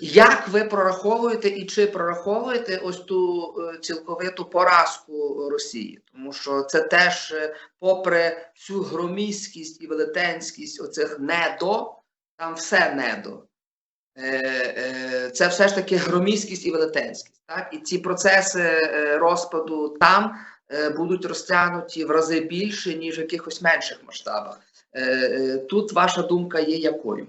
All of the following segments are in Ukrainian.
як ви прораховуєте і чи прораховуєте ось ту е, цілковиту поразку Росії? Тому що це теж, е, попри всю громіськість і велетенськість оцих недо, там все недо. Е, Це все ж таки громіськість і велетенськість. Так? І ці процеси розпаду там будуть розтягнуті в рази більше, ніж в якихось менших масштабах. Тут ваша думка є якою?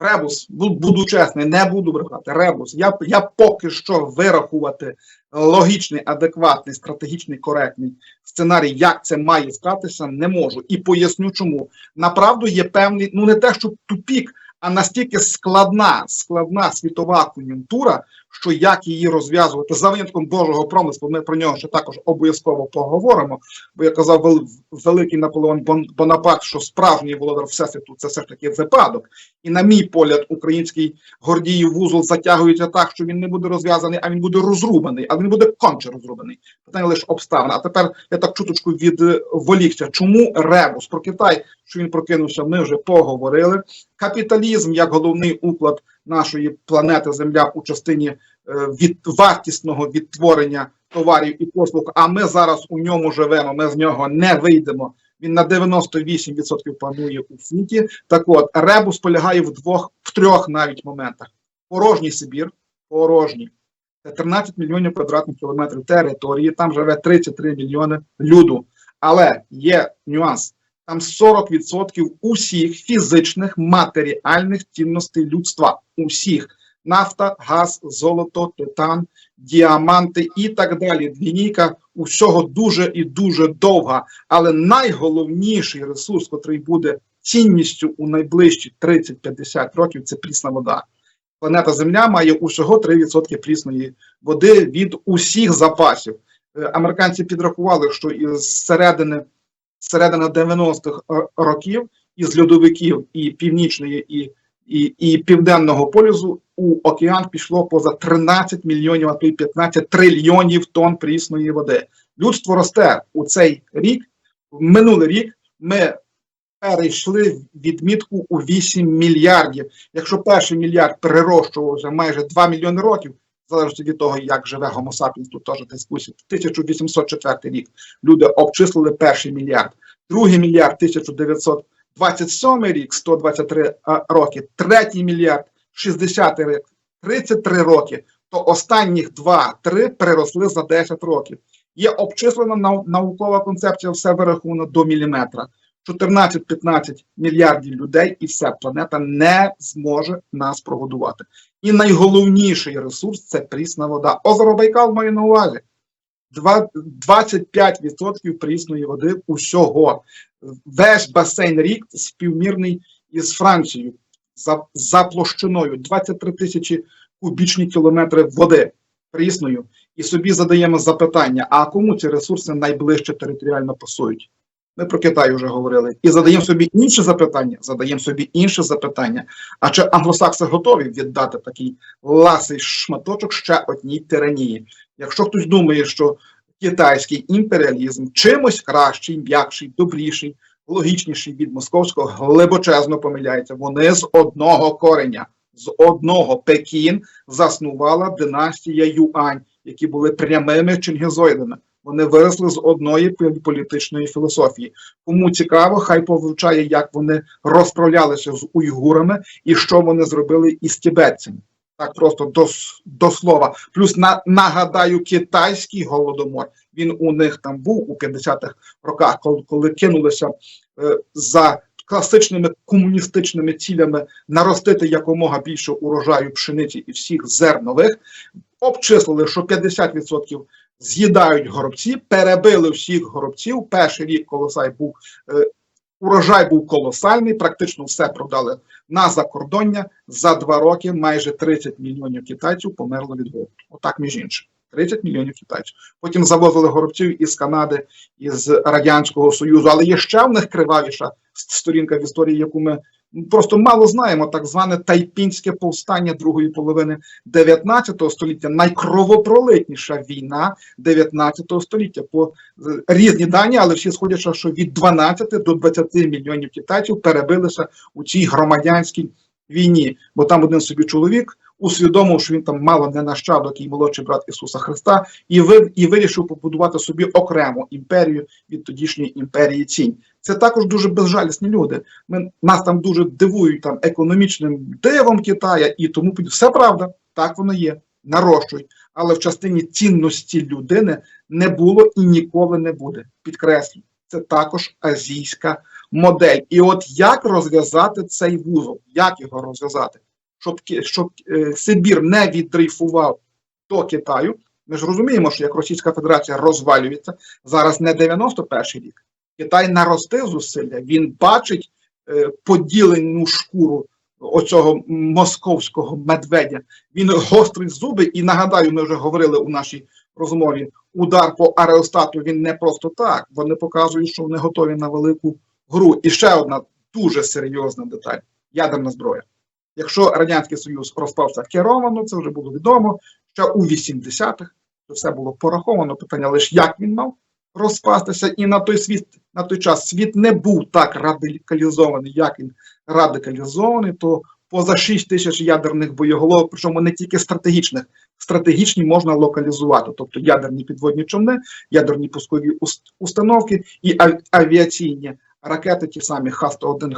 Ребус, бу- буду чесний, не буду брехати. Ребус. Я, я поки що вирахувати логічний, адекватний, стратегічний, коректний сценарій, як це має статися, не можу. І поясню, чому. Направду є певний, ну не те, що тупік, а настільки складна, складна світова кон'юнктура, що як її розв'язувати за винятком Божого промислу, ми про нього ще також обов'язково поговоримо. Бо я казав великий Наполеон Бон- Бонапарт, що справжній володар всесвіту це все ж таки випадок. І на мій погляд, український Гордіїв вузол затягується так, що він не буде розв'язаний, а він буде розрубаний, а він буде конче розрубаний. Питання лише обставин. А тепер я так чуточку від е. Чому ребус про Китай, що він прокинувся, ми вже поговорили. Капіталізм як головний уклад нашої планети Земля у частині е, від вартісного відтворення товарів і послуг. А ми зараз у ньому живемо. Ми з нього не вийдемо. Він на 98% панує у світі. Так от, ребус полягає в двох, в трьох навіть моментах: порожній Сибір, порожній. Це 13 мільйонів квадратних кілометрів території, там живе 33 мільйони люду. Але є нюанс: там 40% усіх фізичних матеріальних цінностей людства. Усіх нафта, газ, золото, титан, діаманти і так далі. Лінійка усього дуже і дуже довга. Але найголовніший ресурс, який буде цінністю у найближчі 30-50 років, це прісна вода. Планета Земля має усього 3% прісної води від усіх запасів. Е, Американці підрахували, що із середини, середини 90-х р- років із льодовиків і північної, і, і, і південного полюсу у океан пішло поза 13 мільйонів, а то й 15 трильйонів тонн прісної води. Людство росте у цей рік. Минулий рік ми перейшли відмітку у 8 мільярдів. Якщо перший мільярд перерощувався майже 2 мільйони років, залежно від того, як живе Homo sapiens, тут теж дискусія. 1804 рік люди обчислили перший мільярд, другий мільярд 1927 рік, 123 роки, третій мільярд 60 рік, 33 роки, то останніх 2-3 переросли за 10 років. Є обчислена наукова концепція, все вираховано до міліметра. 14-15 мільярдів людей, і все, планета не зможе нас прогодувати. І найголовніший ресурс це прісна вода. Озеро Байкал має на увазі. 25% прісної води усього. Весь басейн рік співмірний із Францією за, за площиною 23 тисячі кубічні кілометри води прісною. І собі задаємо запитання: а кому ці ресурси найближче територіально пасують? Ми про Китай вже говорили. І задаємо собі інше запитання. Задаємо собі інше запитання. А чи англосакси готові віддати такий ласий шматочок ще одній тиранії? Якщо хтось думає, що китайський імперіалізм чимось кращий, м'якший, добріший, логічніший від московського, глибочезно помиляється. Вони з одного кореня, з одного Пекін заснувала династія Юань, які були прямими чингізоїдами. Вони виросли з одної політичної філософії. Кому цікаво, хай повивчає, як вони розправлялися з уйгурами і що вони зробили із тібетцями. Так просто до, до слова. Плюс на, нагадаю, китайський голодомор. Він у них там був у 50-х роках, коли, коли кинулися е, за класичними комуністичними цілями наростити якомога більше урожаю пшениці і всіх зернових. Обчислили, що 50% з'їдають горобці, перебили всіх горобців. Перший рік колосай був е, урожай був колосальний, практично все продали на закордоння. За два роки майже 30 мільйонів китайців померло від голоду. Отак, між іншим. 30 мільйонів китайців. Потім завозили горобців із Канади, із Радянського Союзу. Але є ще в них кривавіша сторінка в історії, яку ми просто мало знаємо. Так зване тайпінське повстання другої половини 19 століття, найкровопролитніша війна 19 століття. По е, різні дані, але всі сходяться, що від 12 до 20 мільйонів китайців перебилися у цій громадянській війні. Бо там один собі чоловік усвідомив, що він там мало не нащадок і молодший брат Ісуса Христа, і ви і вирішив побудувати собі окрему імперію від тодішньої імперії цінь. Це також дуже безжалісні люди. Ми нас там дуже дивують там економічним дивом Китая і тому. Все правда, так воно є, нарощують. Але в частині цінності людини не було і ніколи не буде. Підкреслю, це також азійська модель. І от як розв'язати цей вузол? Як його розв'язати? Щоб, щоб е, Сибір не віддрейфував до Китаю. Ми ж розуміємо, що як Російська Федерація розвалюється, зараз не 91 рік. Китай наростив зусилля, він бачить е, поділену шкуру оцього московського медведя. Він гострить зуби, і нагадаю, ми вже говорили у нашій розмові. Удар по ареостату він не просто так. Вони показують, що вони готові на велику гру. І ще одна дуже серйозна деталь: ядерна зброя. Якщо Радянський Союз розпався керовано, це вже було відомо. Ще у 80-х це все було пораховано. Питання лише як він мав розпастися, і на той світ на той час світ не був так радикалізований, як він радикалізований, то поза 6 тисяч ядерних боєголовок, причому не тільки стратегічних, стратегічні можна локалізувати, тобто ядерні підводні човни, ядерні пускові установки і авіаційні ракети, ті самі Х-101,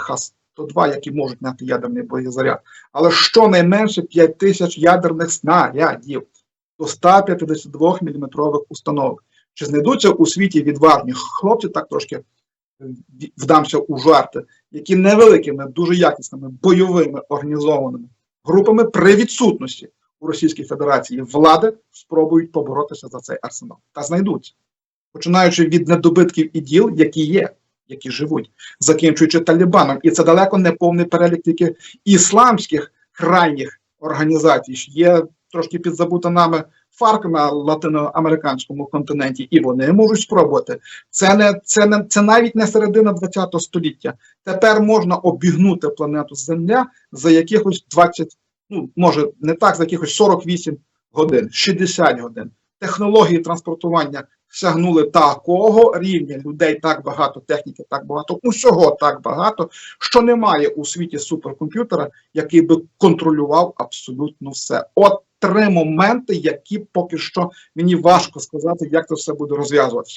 Х-102, які можуть мати ядерний боєзаряд. Але щонайменше 5 тисяч ядерних снарядів до 152 мм установок. Чи знайдуться у світі відважні хлопці, так трошки е, вдамся у жарти, які невеликими, дуже якісними бойовими організованими групами при відсутності у Російській Федерації влади спробують поборотися за цей арсенал та знайдуться, починаючи від недобитків і діл, які є, які живуть, закінчуючи Талібаном, і це далеко не повний перелік тільки ісламських крайніх організацій. Є трошки підзабута нами ФАРК на латиноамериканському континенті, і вони можуть спробувати. Це не це не це навіть не середина ХХ століття. Тепер можна обігнути планету Земля за якихось 20, ну може не так, за якихось 48 годин, 60 годин. Технології транспортування сягнули такого рівня людей, так багато техніки, так багато усього так багато, що немає у світі суперкомп'ютера, який би контролював абсолютно все. От три моменти, які поки що мені важко сказати, як це все буде розв'язуватися.